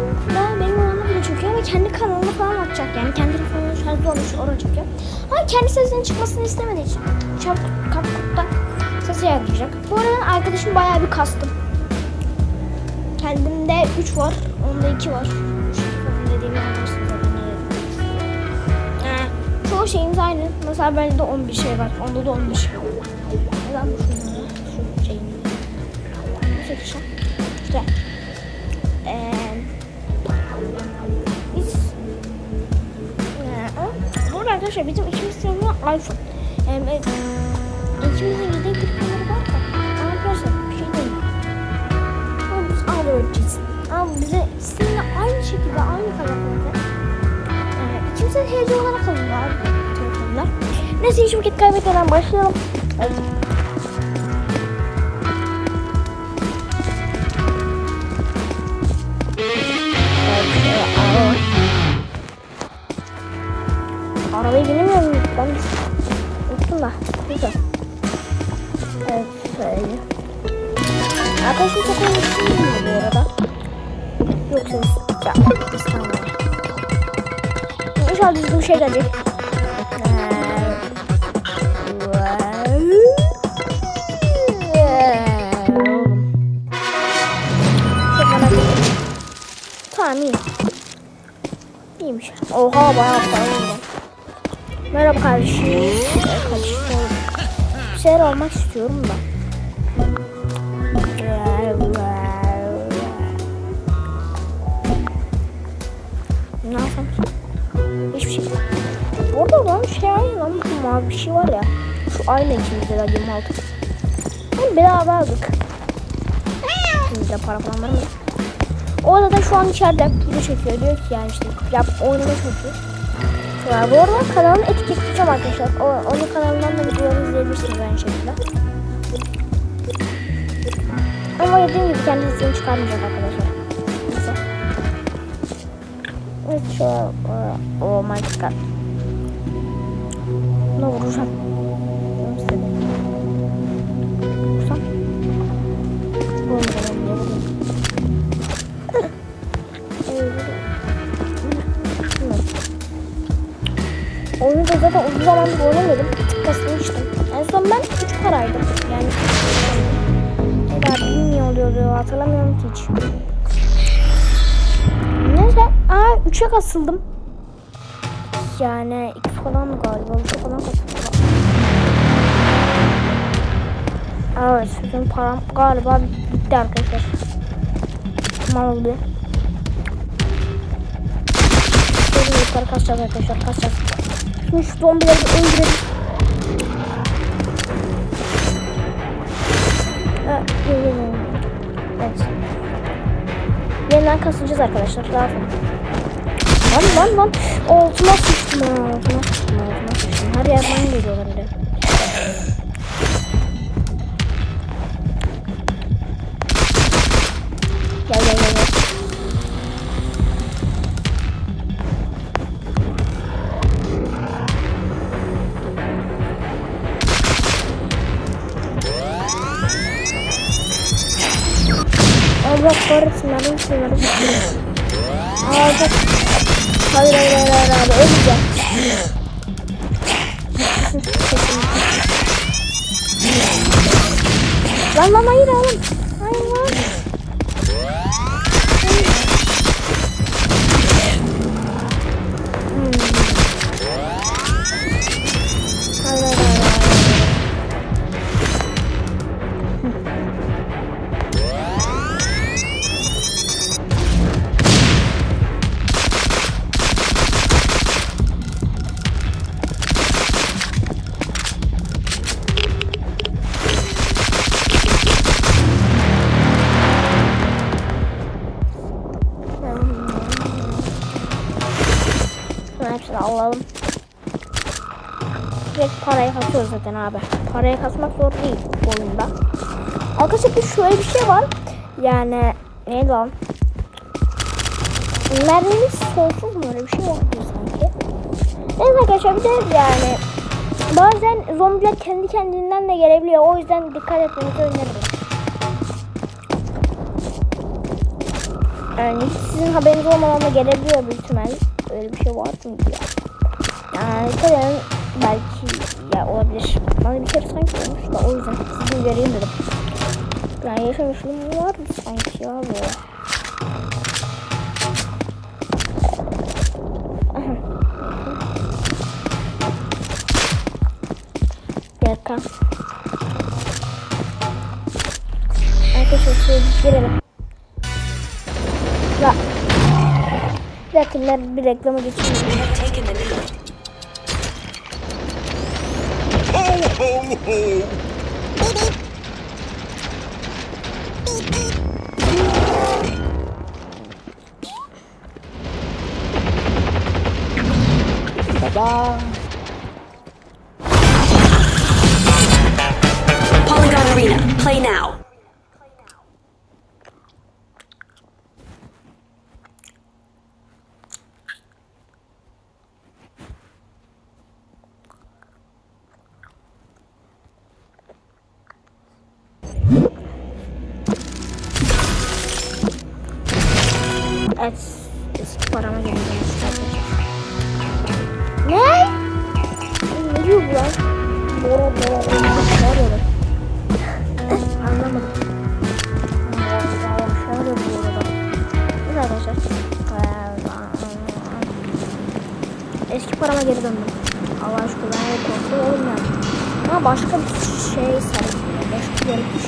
da benim oğlum video çekiyor ama kendi kanalını falan atacak yani kendi telefonunu şarjı olmuş oraya çekiyor. Ama kendi sesinin çıkmasını istemediği için çabuk kapkuttan sesi ayarlayacak. Bu arada arkadaşım bayağı bir kastım. Kendimde 3 var, onda 2 var. Dediğimi. Ee, çoğu şeyimiz aynı. Mesela bende de 11 şey var, onda da 11 şey var. Neden bu? Şu şeyini. Bu şekilde. Ee, arkadaşlar bizim ikimiz telefonu iPhone. Ee, ikimizin yedek bir kamera var da. Ama arkadaşlar bir şey değil. Ama biz Android'ciyiz. Ama bize sizinle aynı şekilde aynı kamerada. Ee, ikimiz de hediye olarak alındı abi telefonlar. Neyse hiç vakit kaybetmeden başlayalım. Evet. Ben unuttum da. Güzel. Evet şöyle. Arkadaşım çok unuttum bu arada. Yoksa ya, İstanbul'a. İnşallah düzgün bir şey gelecek. Tamam iyi. İyiymiş. Oha bayağı para oldu. Merhaba kardeşim. Oğlum. Bir şeyler almak istiyorum da. Ne yapsam? Hiçbir şey. Orada lan şey aynı lan bu mavi bir şey var ya. Şu aynı içimizde de 26. Hani beraber aldık. Şimdi de para falan var mı? O da şu an içeride video çekiyor. Diyor ki yani işte yap oynama çalışıyor. Ya bu arada kanalını etiketleyeceğim arkadaşlar. O, onun kanalından da videoları izleyebilirsiniz aynı şekilde. Ama dediğim gibi kendi sesini çıkarmayacak arkadaşlar. Neyse. Evet şu o my god. Ne vuracağım? Hatırlamıyorum ki hiç. Neyse. Aa 3'e kasıldım. Yani 2 falan mı galiba? 3'e falan kasıldım. Evet. Benim param galiba bitti arkadaşlar. Mal oluyor. Şöyle yukarı kasacağız arkadaşlar. Kasacağız. Şimdi şu zombileri öldürelim. Yok, yok. Evet. Yeniden kasacağız arkadaşlar. Rahat olun. Lan lan lan. Altıma sıçtım ha. Altıma sıçtım. Altıma sıçtım. Her yerden geliyorlar bir benim sınırım. Alacak. Hayır hayır hayır hayır abi öleceğim. lan lan hayır oğlum. Alalım. Direkt parayı kasıyoruz zaten abi. Parayı kasmak zor değil oyunda. Arkadaşlar bir şöyle bir şey var. Yani neydi lan? Mermimiz sonsuz mu öyle bir şey yok diyor sanki. Evet arkadaşlar bir de yani bazen zombiler kendi kendinden de gelebiliyor. O yüzden dikkat etmenizi öneririm. Yani sizin haberiniz olmadan da gelebiliyor büyük ihtimal. Öyle bir şey var mı ya? Yani tabii belki ya olabilir. Bana bir kere sanki olmuş da o yüzden sizin göreyim dedim. Yani yaşamışlığım var mı sanki ya. Bir dakika. Arkadaşlar şöyle girelim. Ya. Latinler bir reklama geçiyor. Ho ho ho! Baba. Polygon Arena, play now. Evet. Eski parama geldi. Ne? Ne diyor bu lan? Bora bora bora ne böyle? Anlamadım. Şöyle bu arada. Evet arkadaşlar. Eski parama geri döndüm. Allah aşkına ben korktum oğlum ya. Ama başka bir şey sarıyor. Başka bir yere gitmiş.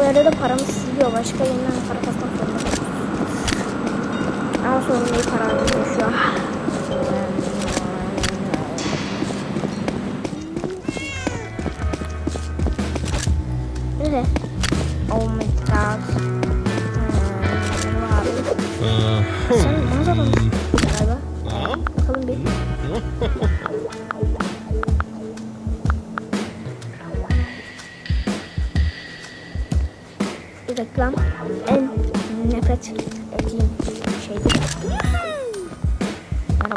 O yerde de paramı siliyor. Başka yeniden para kalıyorum. Sorun değil para ödüyor şu an. Oh my god. Abi. Sen? Bakalım bir. Reklam en nefret ettiğim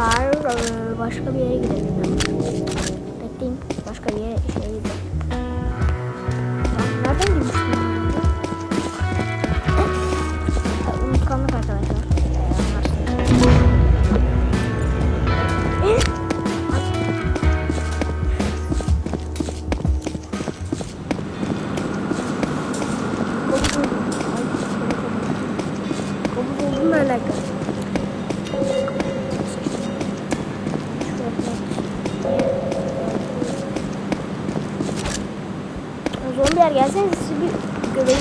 arkadaşlar, eee, başka bir yere gidelim. Bekleyin, başka bir yere şey gidelim. Yer gelseniz sizi bir görelim.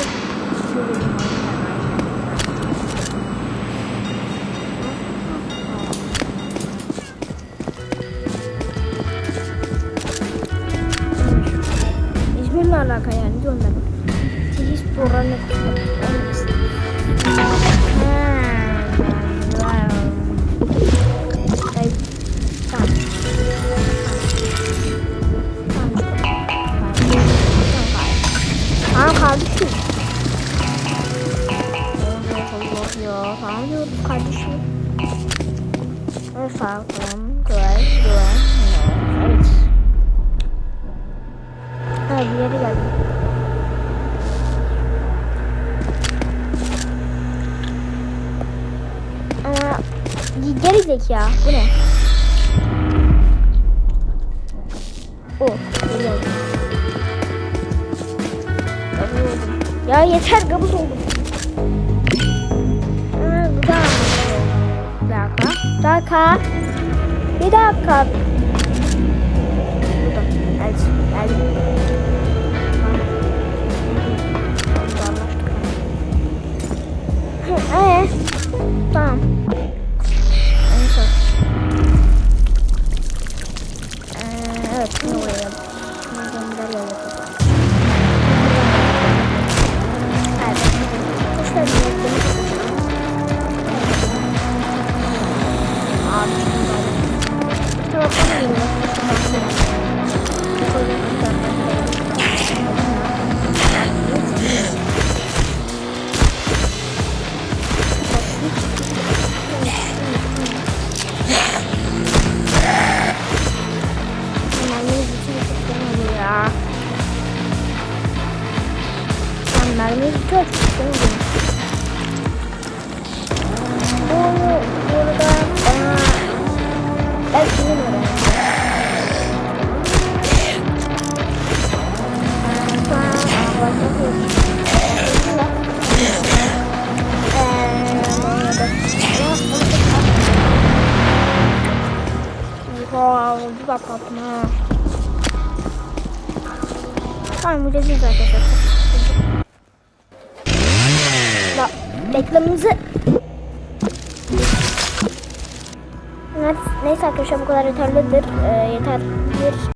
İzmir'le alaka yani diyorum ben. Tenis oranı Aa Ya. Sana diyoruz kardeşim. Evet farkım. Güzel. Güzel. Evet. Ha bir yere geldim. Geri zeka. Bu ne? O. Geliyorum. Kabus oldum. Ya yeter kabus oldum. Dakika. Bir dakika. Eee? Tamam. Mermiyi tutuyor. Değil mi? Bunu burada bana ben bilmiyorum. Wow, bir patlattım ha. Tamam bu da değil arkadaşlar. Reklamımızı neyse arkadaşlar bu kadar yeterlidir. Ee, yeterlidir.